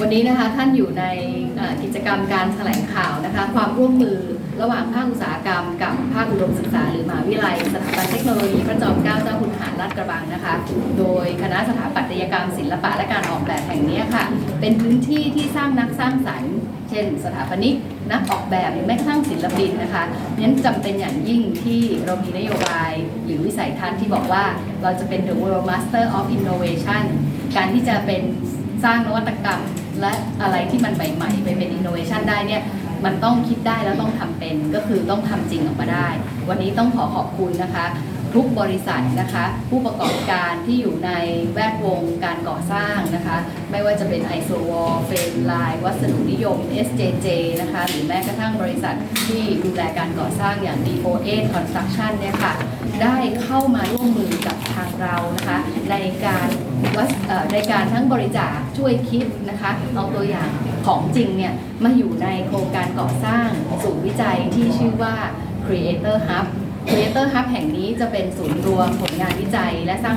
วันนี้นะคะท่านอยู่ในกิจกรรมการแถลงข่าวนะคะ ความร่วมมือระหว่างภาคอุตสาหกรรม กับภาคอุดมศึกษา หรือมหาวิทยาลัยสถาบันเทคโนโลยีพระจอมเกล้าเจ้าคุณทหารลาดกระบังนะคะ โดยคณะสถาปัตยกรรมศิลปะและการออกแบบแห่งนี้ค่ะ เป็นพื้นที่ที่สร้างนักสร้างสรรค์เช่น สถาปนิกนักออกแบบหรือแม้กระทั่งศิลปินนะคะนั้นจำเป็นอย่างยิ่งที่เรามีนโยบายหรือวิสัยทัศน์ที่บอกว่าเราจะเป็น the world master of innovation การที่จะเป็น สร้างนวัตกรรม และอะไรที่มันใหม่ๆไปเป็นอินโนเวชันได้เนี่ยมันต้องคิดได้แล้วต้องทำเป็นก็คือต้องทำจริงออกมาได้ วันนี้ต้องขอขอบคุณนะคะ ทุกบริษัทนะคะ ผู้ประกอบการที่อยู่ในแวดวงการก่อสร้างนะคะ ไม่ว่าจะเป็นไอโซวอลเฟนไลน์วัสดุนิยม SJJ นะคะหรือแม้กระทั่งบริษัทที่ดูแลการก่อสร้างอย่าง D4A Construction เนี่ยค่ะได้เข้ามาร่วมมือกับทางเรานะคะ ในการ ว่าในการทั้งบริจาคช่วยคิดนะคะเอาตัวอย่างของจริงเนี่ยมาอยู่ในโครงการก่อสร้างศูนย์วิจัยที่ชื่อว่า Creator Hub Creator Hub แห่งนี้จะเป็นศูนย์รวมผลงานวิจัยและสร้าง